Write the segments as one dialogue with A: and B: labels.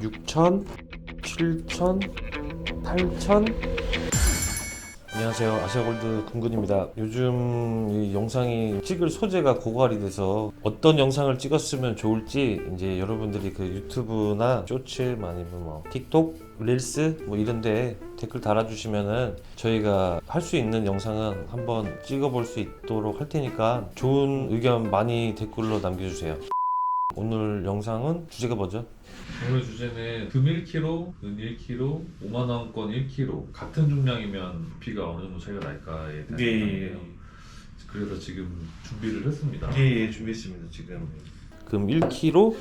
A: 6천, 7천, 8천. 안녕하세요. 아시아골드 군근입니다. 요즘 이 영상이 찍을 소재가 고갈이 돼서 어떤 영상을 찍었으면 좋을지 이제 여러분들이 그 유튜브나 쇼츠 아니면 뭐 틱톡, 릴스 뭐 이런데 댓글 달아주시면은 저희가 할 수 있는 영상은 한번 찍어볼 수 있도록 할 테니까 좋은 의견 많이 댓글로 남겨주세요. 오늘 영상은 주제가 뭐죠?
B: 오늘 주제는 금 1kg, 은 1kg, 5만 원권 1kg 같은 중량이면 부피가 어느 정도 차이가 날까에 대한
C: 네.
B: 건데요. 그래서 지금 준비를 했습니다.
C: 예, 예 준비했습니다 지금
A: 금 1kg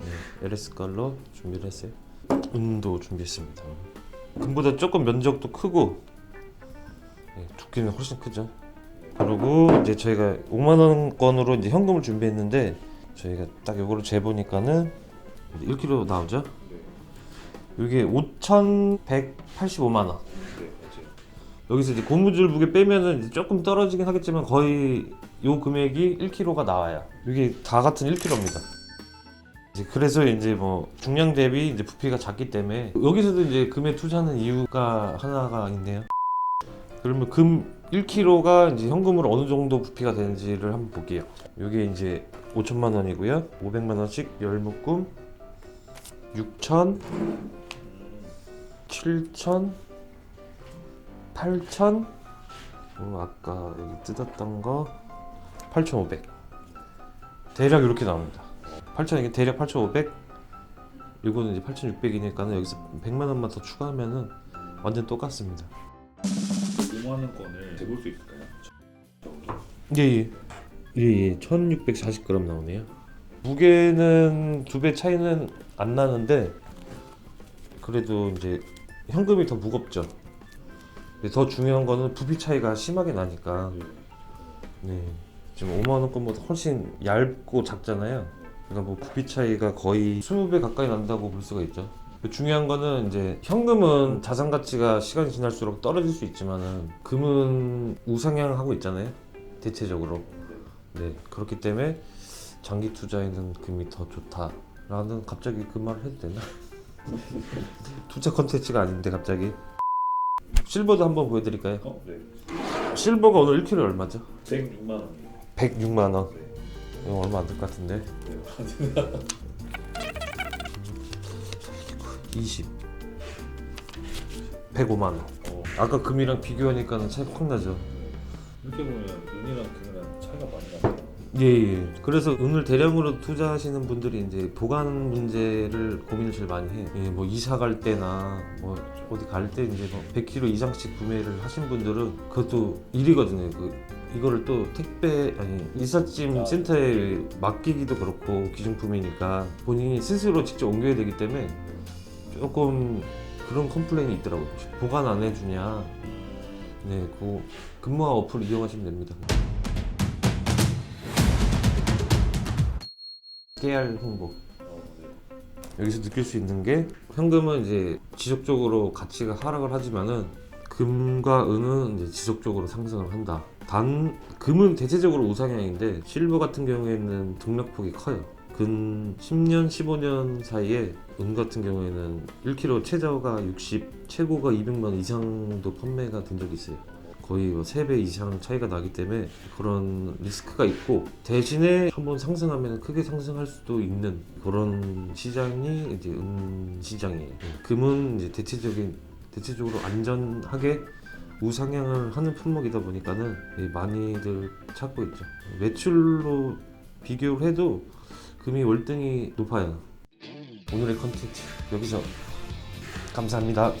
A: 네, LS 걸로 준비를 했어요. 은도 준비했습니다. 금보다 조금 면적도 크고 네, 두께는 훨씬 크죠. 그리고 이제 저희가 5만 원권으로 이제 현금을 준비했는데 저희가 딱 요거를 재보니까는 1kg 나오죠. 이게 5,185만 원. 여기서 이제 고무줄 무게 빼면은 이제 조금 떨어지긴 하겠지만 거의 요 금액이 1kg가 나와요. 이게 다 같은 1kg입니다. 이제 그래서 이제 뭐 중량 대비 이제 부피가 작기 때문에 여기서도 이제 금에 투자하는 이유가 하나가 있네요. 그러면 금 1kg가 이제 현금으로 어느 정도 부피가 되는지를 한번 볼게요. 이게 이제 5천만 원이고요. 500만 원씩 열 묶음 6천 7천 8천. 어, 아까 여기 뜯었던 거 8,500 대략 이렇게 나옵니다. 8,000 이게 대략 8,500 이거는 이제 8,600이니까는 여기서 100만 원만 더 추가하면은 완전 똑같습니다.
B: 5만 원권을 재볼 수 있을까요?
A: 예 예 예예. 1640g 나오네요. 무게는 두 배 차이는 안 나는데 그래도 이제 현금이 더 무겁죠. 근데 더 중요한 거는 부피 차이가 심하게 나니까. 네. 지금 5만 원권보다 훨씬 얇고 작잖아요. 그러니까 뭐 부피 차이가 거의 20배 가까이 난다고 볼 수가 있죠. 그 중요한 거는 이제 현금은 자산 가치가 시간이 지날수록 떨어질 수 있지만은 금은 우상향하고 있잖아요. 대체적으로 네 그렇기 때문에 장기 투자에는 금이 더 좋다라는 갑자기 그 말을 해도 되나 투자 컨텐츠가 아닌데 갑자기 실버도 한번 보여드릴까요?
B: 어, 네.
A: 실버가 오늘 1kg 얼마죠?
B: 106만 원.
A: 106만 원
B: 네.
A: 이거 얼마 안 될 것 같은데
B: 네.
A: 20 105만 원
B: 어,
A: 아까 금이랑 비교하니까는 차이가 확 나죠
B: 이렇게 보면 은이랑 금이랑 차이가 많이 나요.
A: 예, 예. 그래서 은을 대량으로 투자하시는 분들이 이제 보관 문제를 고민을 제일 많이 해요. 예, 뭐 이사 갈 때나 뭐 어디 갈 때 이제 뭐 100kg 이상씩 구매를 하신 분들은 그것도 일이거든요. 그 이거를 또 택배 아니 이삿짐
B: 아,
A: 센터에 맡기기도 그렇고 기중품이니까 본인이 스스로 직접 옮겨야 되기 때문에 조금 그런 컴플레인이 있더라고요. 보관 안 해주냐. 네, 그 근무화 어플 이용하시면 됩니다. 깨알 홍보. 여기서 느낄 수 있는 게 현금은 이제 지속적으로 가치가 하락을 하지만은 금과 은은 이제 지속적으로 상승을 한다. 단 금은 대체적으로 우상향인데 실버 같은 경우에는 등락폭이 커요. 근 10년, 15년 사이에 은 같은 경우에는 1kg 최저가 60, 최고가 200만 원 이상도 판매가 된 적이 있어요. 거의 뭐 3배 이상 차이가 나기 때문에 그런 리스크가 있고 대신에 한번 상승하면 크게 상승할 수도 있는 그런 시장이 이제 은 시장이에요. 금은 이제 대체적인 대체적으로 안전하게 우상향을 하는 품목이다 보니까는 예, 많이들 찾고 있죠. 매출로 비교를 해도 금이 월등히 높아요. 오늘의 컨텐츠 여기서 감사합니다.